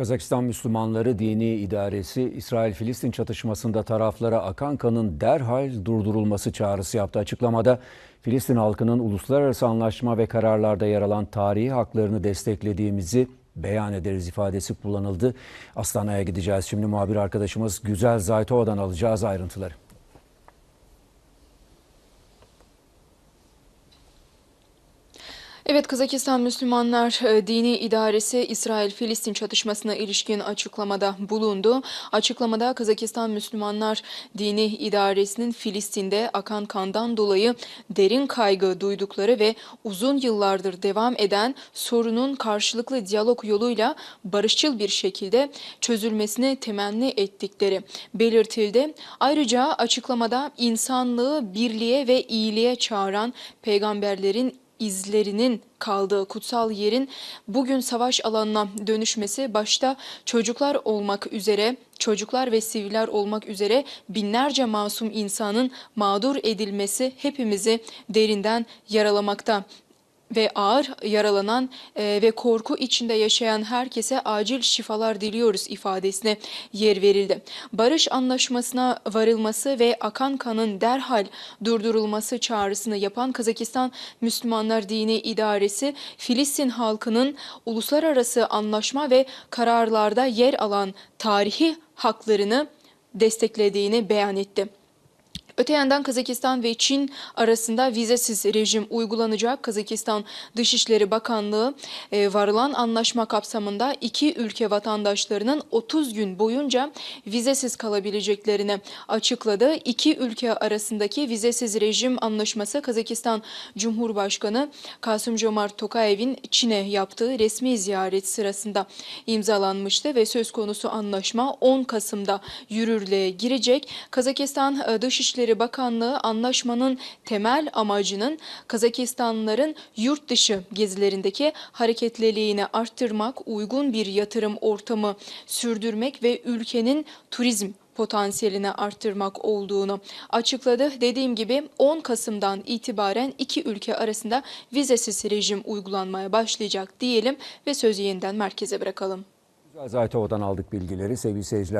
Kazakistan Müslümanları Dini İdaresi İsrail-Filistin çatışmasında taraflara akan kanın derhal durdurulması çağrısı yaptı. Açıklamada Filistin halkının uluslararası anlaşma ve kararlarda yer alan tarihi haklarını desteklediğimizi beyan ederiz ifadesi kullanıldı. Astana'ya gideceğiz. Şimdi muhabir arkadaşımız Güzel Zaytova'dan alacağız ayrıntıları. Evet Kazakistan Müslümanlar e, Dini İdaresi İsrail-Filistin çatışmasına ilişkin açıklamada bulundu. Açıklamada Kazakistan Müslümanlar Dini İdaresi'nin Filistin'de akan kandan dolayı derin kaygı duydukları ve uzun yıllardır devam eden sorunun karşılıklı diyalog yoluyla barışçıl bir şekilde çözülmesini temenni ettikleri belirtildi. Ayrıca açıklamada insanlığı birliğe ve iyiliğe çağıran peygamberlerin izlerinin kaldığı kutsal yerin bugün savaş alanına dönüşmesi başta çocuklar olmak üzere çocuklar ve siviller olmak üzere binlerce masum insanın mağdur edilmesi hepimizi derinden yaralamakta ve ağır yaralanan e, ve korku içinde yaşayan herkese acil şifalar diliyoruz ifadesine yer verildi. Barış anlaşmasına varılması ve akan kanın derhal durdurulması çağrısını yapan Kazakistan Müslümanlar Dini İdaresi Filistin halkının uluslararası anlaşma ve kararlarda yer alan tarihi haklarını desteklediğini beyan etti. Öte yandan Kazakistan ve Çin arasında vizesiz rejim uygulanacak. Kazakistan Dışişleri Bakanlığı e, varılan anlaşma kapsamında iki ülke vatandaşlarının 30 gün boyunca vizesiz kalabileceklerini açıkladı. İki ülke arasındaki vizesiz rejim anlaşması Kazakistan Cumhurbaşkanı Kasım Jomart Tokayev'in Çin'e yaptığı resmi ziyaret sırasında imzalanmıştı ve söz konusu anlaşma 10 Kasım'da yürürlüğe girecek. Kazakistan e, Dışişleri Bakanlığı anlaşmanın temel amacının Kazakistanlıların yurt dışı gezilerindeki hareketliliğini arttırmak, uygun bir yatırım ortamı sürdürmek ve ülkenin turizm potansiyelini arttırmak olduğunu açıkladı. Dediğim gibi 10 Kasım'dan itibaren iki ülke arasında vizesiz rejim uygulanmaya başlayacak diyelim ve sözü yeniden merkeze bırakalım. Güzel Zaytova'dan aldık bilgileri. Sevgili seyirciler